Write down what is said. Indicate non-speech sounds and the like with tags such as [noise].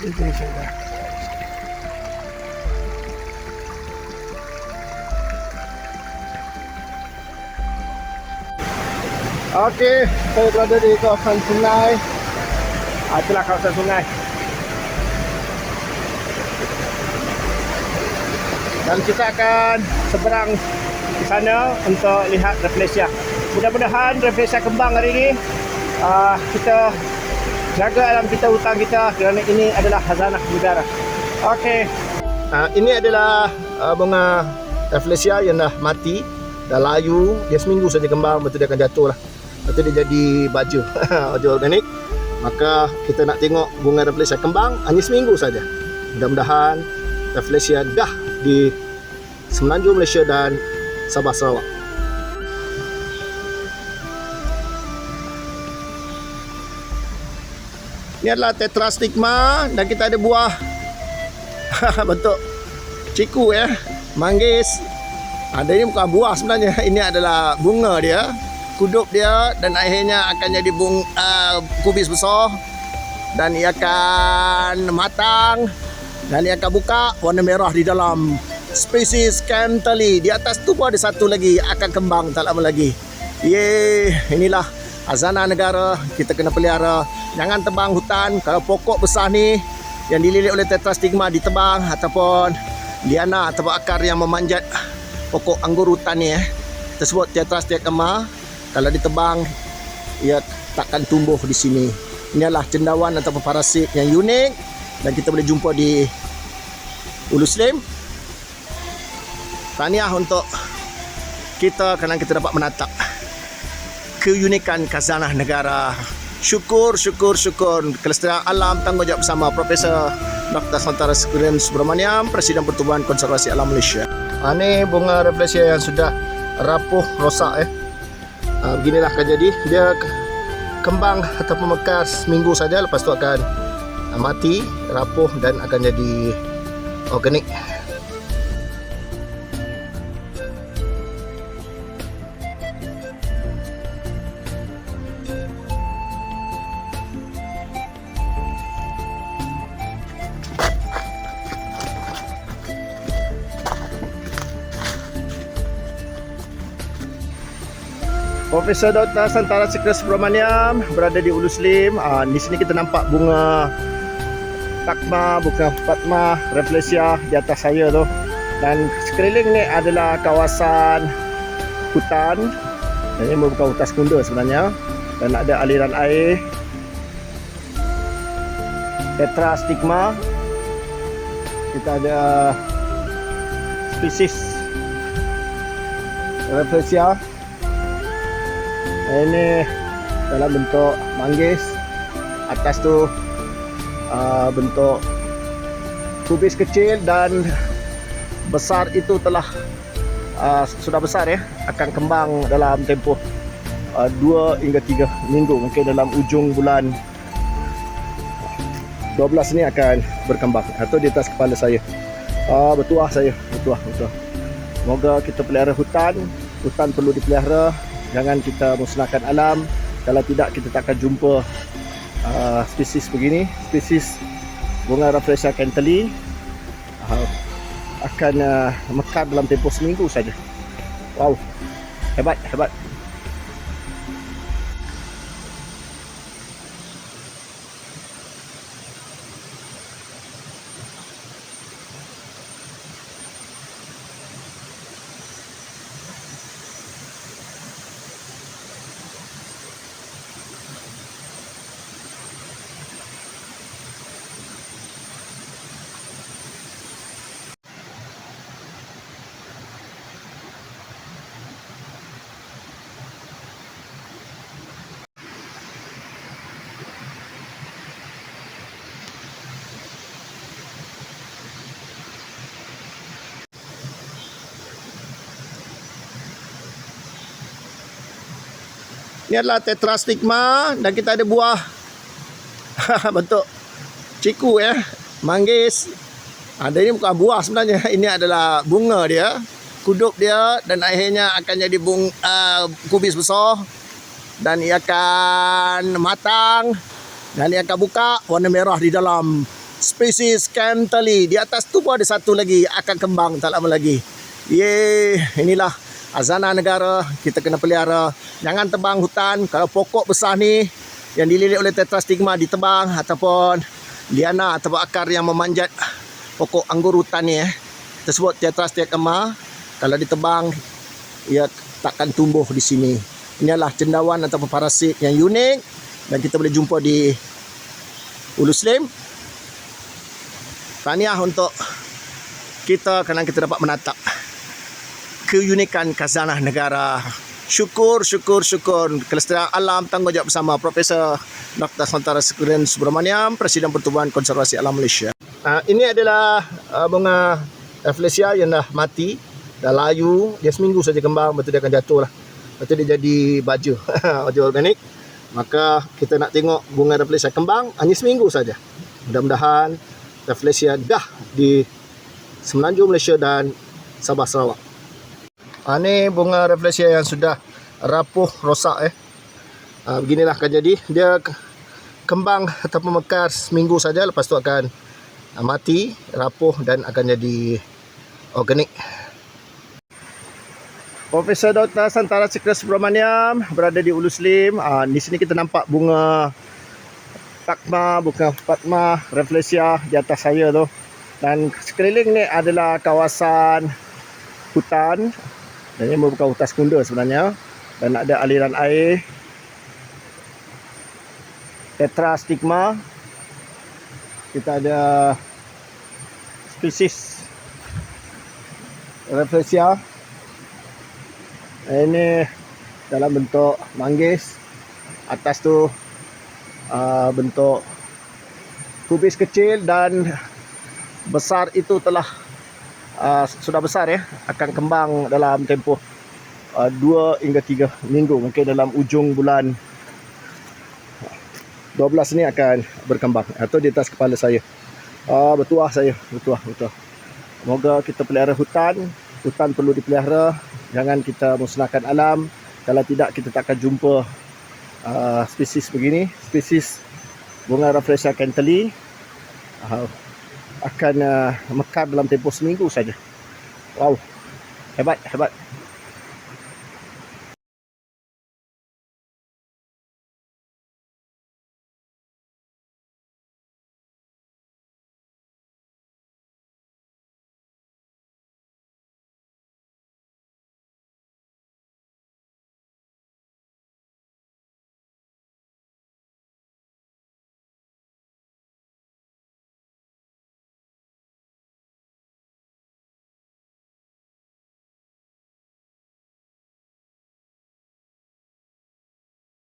Dah. Okey, saya berada di kawasan sungai. Ah, itulah kawasan sungai. Dan kita akan seberang di sana untuk lihat refleksi. Mudah-mudahan refleksi kembang hari ini uh, kita jaga alam kita hutang kita kerana ini adalah hazanah negara. Okey. Uh, ini adalah uh, bunga refleksia yang dah mati, dah layu, dia seminggu saja kembang, betul dia akan jatuh lah. Tu dia jadi baju, [laughs] baju organik. Maka kita nak tengok bunga refleksia kembang hanya seminggu saja. Mudah-mudahan refleksia dah di Semenanjung Malaysia dan Sabah Sarawak. Ini adalah tetrastigma dan kita ada buah. [laughs] Bentuk ciku ya, manggis. Ada ini bukan buah sebenarnya, [laughs] ini adalah bunga dia, kudup dia dan akhirnya akan jadi bung uh, kubis besar. Dan ia akan matang. Dan ia akan buka warna merah di dalam. Spesies Cantali. Di atas tu pun ada satu lagi. Akan kembang tak lama lagi. Yeay, inilah azana negara kita kena pelihara. Jangan tebang hutan kalau pokok besar ni yang dililit oleh tetrastigma ditebang ataupun liana atau akar yang memanjat pokok anggur hutan ni eh. Tersebut tetrastigma kalau ditebang ia takkan tumbuh di sini. Ini adalah cendawan ataupun parasit yang unik dan kita boleh jumpa di Ulu Slim. Tahniah untuk kita kerana kita dapat menatap keunikan khazanah negara. Syukur, syukur, syukur. Kelestarian alam tanggungjawab bersama Profesor Dr. Santara Sekuren Subramaniam, Presiden Pertubuhan Konservasi Alam Malaysia. Ha, ni bunga refleksia yang sudah rapuh, rosak eh. Ha, beginilah akan jadi. Dia ke- kembang ataupun mekar seminggu saja lepas tu akan ha, mati, rapuh dan akan jadi organik. Profesor Dr. Santara Sekre Subramaniam berada di Ulu Slim. Uh, di sini kita nampak bunga takma, bunga fatma, refleksia di atas saya tu. Dan sekeliling ni adalah kawasan hutan. Ini bukan hutan sekunda sebenarnya. Dan ada aliran air. Tetra stigma. Kita ada spesies refleksia ini dalam bentuk manggis. Atas tu uh, bentuk kubis kecil dan besar itu telah uh, sudah besar ya akan kembang dalam tempoh uh, 2 hingga 3 minggu. Mungkin dalam ujung bulan 12 ni akan berkembang. Atau di atas kepala saya. Uh, bertuah saya. Bertuah bertuah. Semoga kita pelihara hutan. Hutan perlu dipelihara. Jangan kita musnahkan alam. Kalau tidak, kita tak akan jumpa uh, spesies begini. Spesies bunga Rafflesia canteli uh, akan uh, mekar dalam tempoh seminggu saja. Wow, hebat, hebat. Ini adalah tetrastigma dan kita ada buah [laughs] bentuk ciku ya, manggis. Ada ini bukan buah sebenarnya, [laughs] ini adalah bunga dia, kudup dia dan akhirnya akan jadi bung uh, kubis besar dan ia akan matang dan ia akan buka warna merah di dalam spesies Kentali. Di atas tu pun ada satu lagi akan kembang tak lama lagi. Ye, inilah azana negara kita kena pelihara. Jangan tebang hutan kalau pokok besar ni yang dililit oleh tetrastigma ditebang ataupun liana atau akar yang memanjat pokok anggur hutan ni eh. Tersebut tetrastigma kalau ditebang ia takkan tumbuh di sini. Ini adalah cendawan ataupun parasit yang unik dan kita boleh jumpa di Ulu Slim. Tahniah untuk kita kerana kita dapat menatap keunikan khazanah negara. Syukur, syukur, syukur. Kelestarian alam tanggungjawab bersama Profesor Dr. Santara Sekuren Subramaniam, Presiden Pertubuhan Konservasi Alam Malaysia. Uh, ini adalah uh, bunga Rafflesia yang dah mati, dah layu. Dia seminggu saja kembang, betul dia akan jatuh lah. Lepas dia jadi baju, [laughs] baju organik. Maka kita nak tengok bunga Rafflesia kembang hanya seminggu saja. Mudah-mudahan Rafflesia dah di Semenanjung Malaysia dan Sabah Sarawak. Ha, ni bunga Rafflesia yang sudah rapuh, rosak eh. Ha, beginilah akan jadi. Dia ke- kembang ataupun mekar seminggu saja lepas tu akan ha, mati, rapuh dan akan jadi organik. Profesor Dr. Santara Sekre Subramaniam berada di Ulu Slim. Ah, di sini kita nampak bunga Takma, bunga Fatma, Rafflesia di atas saya tu. Dan sekeliling ni adalah kawasan hutan. Dan ini merupakan hutan sekunda sebenarnya. Dan ada aliran air. Tetrastigma. Kita ada spesies Rafflesia ini dalam bentuk manggis atas tu uh, bentuk kubis kecil dan besar itu telah uh, sudah besar ya akan kembang dalam tempoh uh, 2 hingga 3 minggu mungkin dalam ujung bulan. 12 ni akan berkembang atau di atas kepala saya. Uh, bertuah saya bertuah bertuah. Semoga kita pelihara hutan hutan perlu dipelihara jangan kita musnahkan alam. Kalau tidak kita tak akan jumpa uh, spesies begini. Spesies bunga Rafflesia Kentali uh, akan uh, mekar dalam tempoh seminggu saja. Wow. Hebat hebat